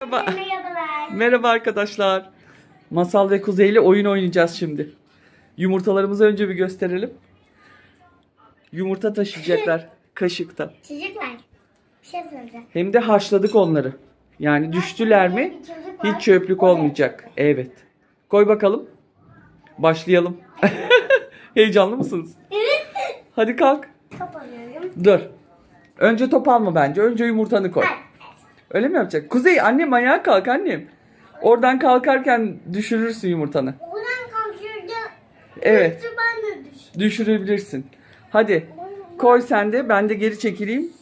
Merhaba. Merhabalar. Merhaba arkadaşlar. Masal ve Kuzey ile oyun oynayacağız şimdi. Yumurtalarımızı önce bir gösterelim. Yumurta taşıyacaklar kaşıkta. Çocuklar. Bir şey soracağım. Hem de haşladık onları. Yani düştüler mi Bir çocuk var. hiç çöplük olmayacak. Evet. Koy bakalım. Başlayalım. Heyecanlı mısınız? Evet. Hadi kalk. Top alıyorum. Dur. Önce top alma bence. Önce yumurtanı koy. Hayır. Öyle mi yapacak? Kuzey annem ayağa kalk annem. Oradan kalkarken düşürürsün yumurtanı. Oradan kalkıyordu. Evet. Ben de düştüm. Düşürebilirsin. Hadi koy sen de ben de geri çekileyim.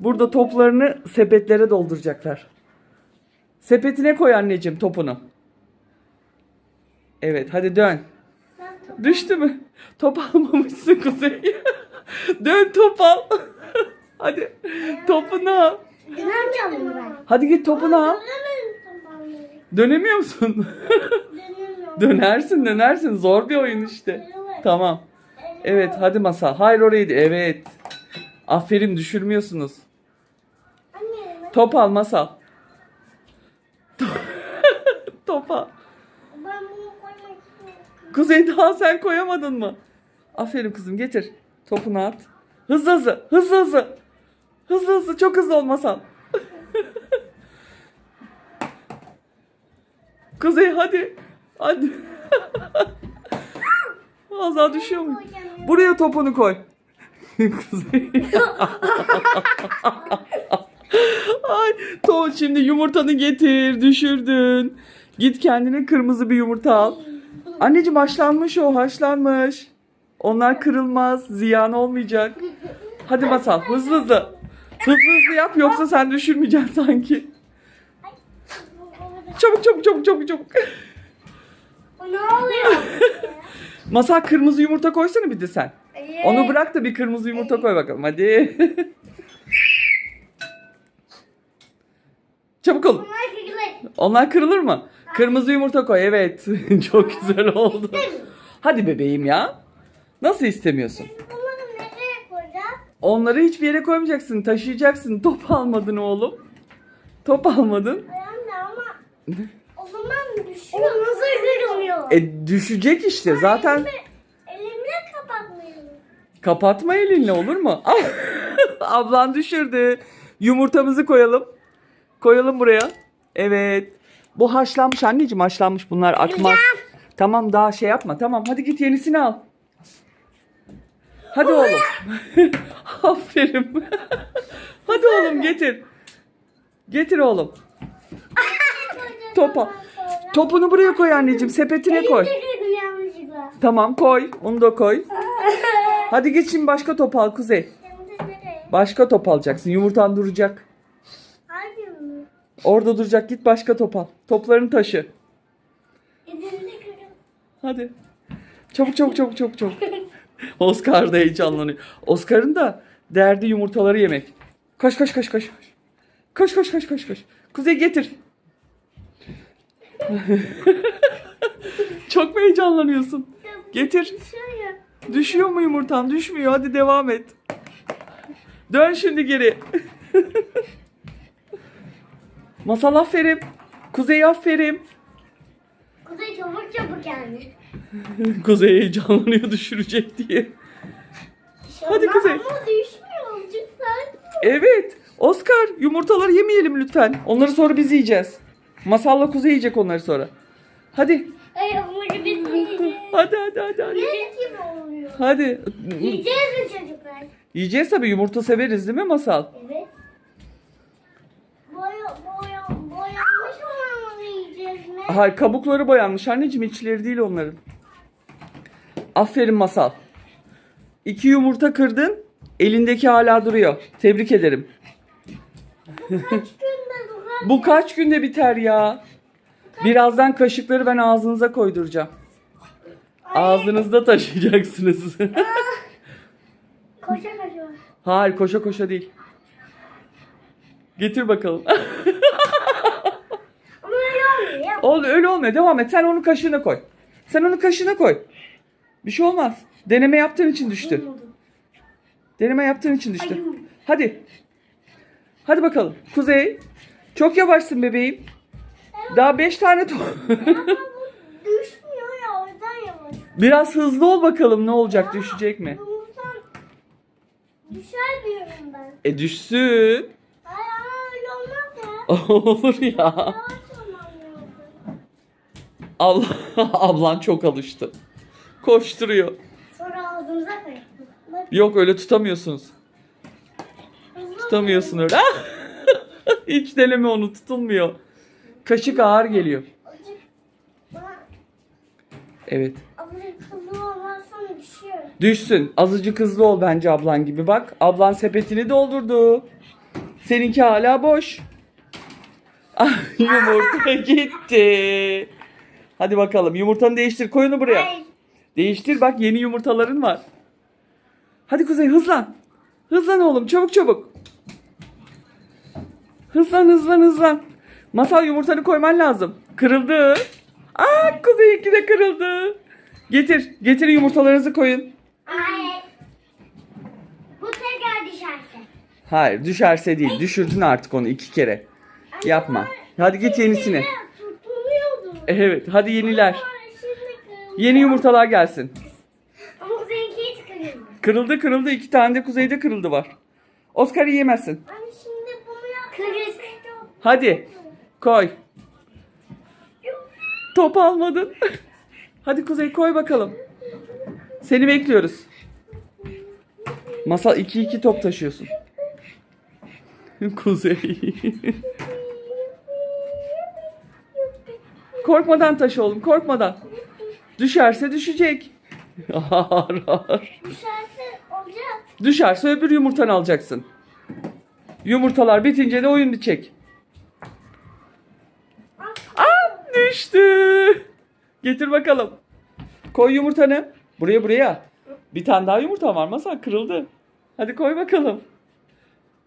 Burada toplarını sepetlere dolduracaklar. Sepetine koy anneciğim topunu. Evet hadi dön. Düştü mü? Top almamışsın Kuzey. dön top al. hadi topunu al. Bunu ben? Hadi git topunu al. Dönemiyor musun? Dönersin dönersin zor bir oyun işte. Tamam. Evet hadi masa. Hayır oraydı. Evet. Aferin düşürmüyorsunuz. Top al masal. Top al. ben bunu koymak istiyorum. Kuzey daha sen koyamadın mı? Aferin kızım getir. Topunu at. Hızlı hızlı. Hızlı hızlı. Hızlı hızlı. Çok hızlı ol masal. Kuzey hadi. Hadi. Az daha düşüyor mu? Buraya topunu koy. Kuzey. Ay, to şimdi yumurtanı getir, düşürdün. Git kendine kırmızı bir yumurta al. Anneciğim haşlanmış o, haşlanmış. Onlar kırılmaz, ziyan olmayacak. Hadi masal, hızlı hızlı. Hızlı hızlı yap yoksa sen düşürmeyeceksin sanki. Çabuk çabuk çabuk çabuk çabuk. Bu ne oluyor? Masal kırmızı yumurta koysana bir de sen. Onu bırak da bir kırmızı yumurta koy bakalım hadi. Çabuk olun. Bunlar kırılır. Onlar kırılır mı? Kırmızı yumurta koy evet. Çok güzel oldu. Hadi bebeğim ya. Nasıl istemiyorsun? Onları hiçbir yere koymayacaksın. Taşıyacaksın. Top almadın oğlum. Top almadın. Anne ama o zaman düşüyor. O nasıl kırılıyor? E düşecek işte. Zaten Elimle kapatmayalım. kapatma elinle olur mu? Ah! Ablan düşürdü. Yumurtamızı koyalım. Koyalım buraya. Evet. Bu haşlanmış anneciğim haşlanmış bunlar akmaz. Tamam daha şey yapma. Tamam hadi git yenisini al. Hadi oğlum. Aferin. hadi oğlum getir. Getir oğlum. Topa. Topunu buraya koy anneciğim. Sepetine koy. Tamam koy. Onu da koy. Hadi git şimdi başka top al Kuzey. Başka top alacaksın. Yumurtan duracak. Orada duracak. Git başka top al. Toplarını taşı. Hadi. Çabuk çabuk çabuk çabuk çabuk. Oscar da heyecanlanıyor. Oscar'ın da derdi yumurtaları yemek. Koş koş koş koş. Koş koş koş koş koş. Kuzey getir. Çok mu heyecanlanıyorsun? Getir. Düşüyor mu yumurtan? Düşmüyor. Hadi devam et. Dön şimdi geri. Masal aferin. Kuzey aferin. Kuzey çabuk çabuk yani. Kuzey heyecanlanıyor düşürecek diye. Hadi Kuzey. Ama düşmüyor. Lütfen. Evet. Oscar yumurtaları yemeyelim lütfen. Onları sonra biz yiyeceğiz. Masalla Kuzey yiyecek onları sonra. Hadi. Ay hamuru biz yiyeceğiz. Hadi hadi hadi hadi. Gibi oluyor? Hadi. Yiyeceğiz mi çocuklar? Yiyeceğiz tabii yumurta severiz değil mi Masal? Evet. Boya, boya, boyanmış olanları yiyeceğiz mi? Hayır kabukları boyanmış anneciğim içleri değil onların. Aferin Masal. İki yumurta kırdın. Elindeki hala duruyor. Tebrik ederim. Kaç günde durar? Bu kaç günde biter ya? Birazdan kaşıkları ben ağzınıza koyduracağım. Ağzınızda taşıyacaksınız. Koşa koşa. Hayır koşa koşa değil. Getir bakalım. Ama öyle olmuyor öyle olmuyor. Devam et. Sen onu kaşığına koy. Sen onu kaşığına koy. Bir şey olmaz. Deneme yaptığın için düştü. Deneme yaptığın için düştü. Hadi. Hadi bakalım. Kuzey. Çok yavaşsın bebeğim. Daha 5 tane top. Düşmüyor ya oradan yavaş. Biraz hızlı ol bakalım ne olacak düşecek mi? Düşer diyorum ben. E düşsün. Ay ama öyle olmaz ya. Olur ya. Yavaş olmam lazım. Abla, ablan çok alıştı. Koşturuyor. Sonra ağzımıza koyalım. Bak, Yok öyle tutamıyorsunuz. hızlı Tutamıyorsun öyle. Ah! Hiç deneme onu tutulmuyor. Kaşık ağır geliyor. Azıcık Evet. azıcık hızlı olmazsan düşüyor. Düşsün. Azıcık hızlı ol bence ablan gibi. Bak ablan sepetini doldurdu. Seninki hala boş. Ah, yumurta gitti. Hadi bakalım yumurtanı değiştir. Koy onu buraya. Ay, Değiştir bak yeni yumurtaların var. Hadi Kuzey hızlan. Hızlan oğlum çabuk çabuk. Hızlan hızlan hızlan. Masal yumurtanı koyman lazım. Kırıldı. Aa Kuzey iki de kırıldı. Getir. Getir yumurtalarınızı koyun. ay. Bu tekrar düşerse. Hayır düşerse değil. Düşürdün artık onu iki kere. Yapma. Hadi git. Tutuluyordu. Evet hadi yeniler. Kırıldı. Yeni yumurtalar gelsin. Ama seninki hiç kırılmadı. Kırıldı kırıldı. iki tane de kuzeyde kırıldı var. Oscar'ı yiyemezsin. Hani şimdi bunu yap. Kırık. Hadi koy. Top almadın. Hadi Kuzey koy bakalım. Seni bekliyoruz. Masal 2-2 top taşıyorsun. Kuzey. korkmadan taşı oğlum korkmadan. Düşerse düşecek. Ağır ağır. Düşerse olacak. Düşerse öbür yumurtanı alacaksın. Yumurtalar bitince de oyun bitecek. Aa düştü. Getir bakalım. Koy yumurtanı. Buraya buraya. Bir tane daha yumurta var masal kırıldı. Hadi koy bakalım.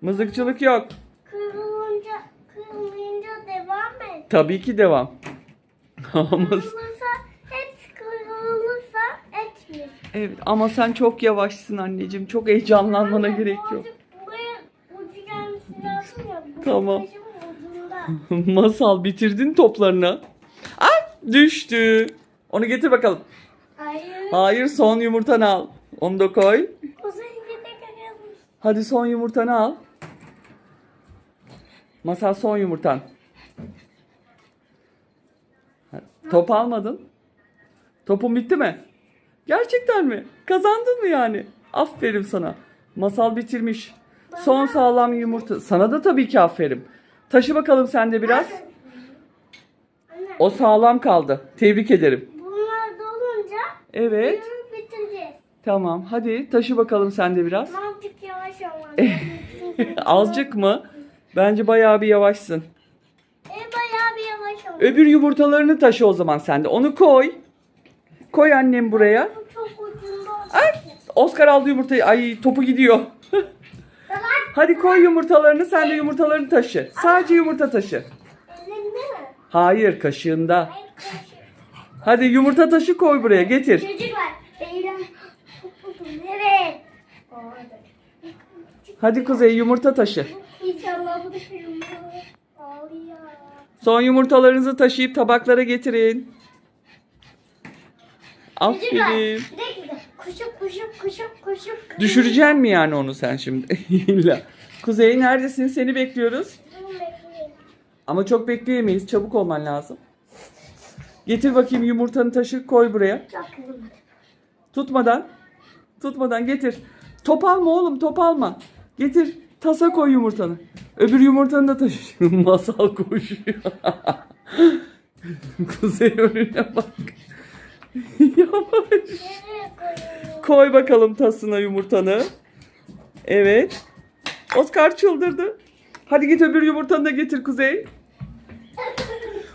Mızıkçılık yok. Kırılınca, kırılınca devam et. Tabii ki devam. ama, evet ama sen çok yavaşsın anneciğim. Çok heyecanlanmana Anne, gerek yok. birazcık Buraya ucu gelmesi lazım ya. Bu Tamam. taşın ucunda. Masal bitirdin toplarını. Ay düştü. Onu getir bakalım. Hayır. Hayır son yumurtanı al. Onu da koy. O. Hadi son yumurtanı al. Masal son yumurtan. Ha, Top almadın. Topun bitti mi? Gerçekten mi? Kazandın mı yani? Aferin sana. Masal bitirmiş. Son sağlam yumurta. Sana da tabii ki aferin. Taşı bakalım sen de biraz. O sağlam kaldı. Tebrik ederim. bunlar dolunca Evet. oyunu bitireceğiz. Tamam. Hadi taşı bakalım sen de biraz. Azıcık yavaş Eh. lazım. Azıcık mı? Bence bayağı bir yavaşsın. E bayağı bir yavaş olman. Öbür yumurtalarını taşı o zaman sen de. Onu koy. Koy annem buraya. Bu çok ucunda olsun. Ay, Oscar aldı yumurtayı. Ay topu gidiyor. Hadi koy yumurtalarını sen de yumurtalarını taşı. Sadece yumurta taşı. Hayır kaşığında. Hadi yumurta taşı koy buraya getir. Çocuk var. Beyler. Evet. Hadi Kuzey yumurta taşı. İnşallah bu da. Son yumurtalarınızı taşıyıp tabaklara getirin. Aferin. Kuşup kuşup kuşup kuşup. Düşüreceksin mi yani onu sen şimdi? İlla. Kuzey neredesin? Seni bekliyoruz. Ama çok bekleyemeyiz. Çabuk olman lazım. Getir bakayım yumurtanı taşı koy buraya. Tutmadan. Tutmadan getir. Top alma oğlum top alma. Getir tasa koy yumurtanı. Öbür yumurtanı da taşı. Masal koşuyor. Kuzey önüne bak. Koyuyorum? Koy bakalım tasına yumurtanı. Evet. Oscar çıldırdı. Hadi git öbür yumurtanı da getir Kuzey.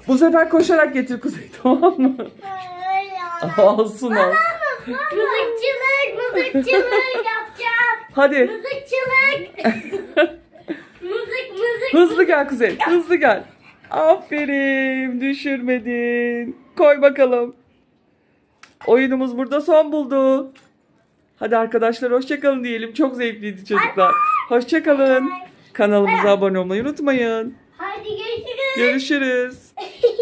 Bu sefer koşarak getir Kuzey tamam mı? Alsın al. Mızıkçılık, mızıkçılık yapacağım. Hadi Mızıkçılık. Mızık, mızık. hızlı gel Kuzey. Hızlı gel. Aferin düşürmedin. Koy bakalım. Oyunumuz burada son buldu. Hadi arkadaşlar hoşçakalın diyelim. Çok zevkliydi çocuklar. Hoşçakalın. Kanalımıza abone olmayı unutmayın. Hadi görüşürüz. Görüşürüz.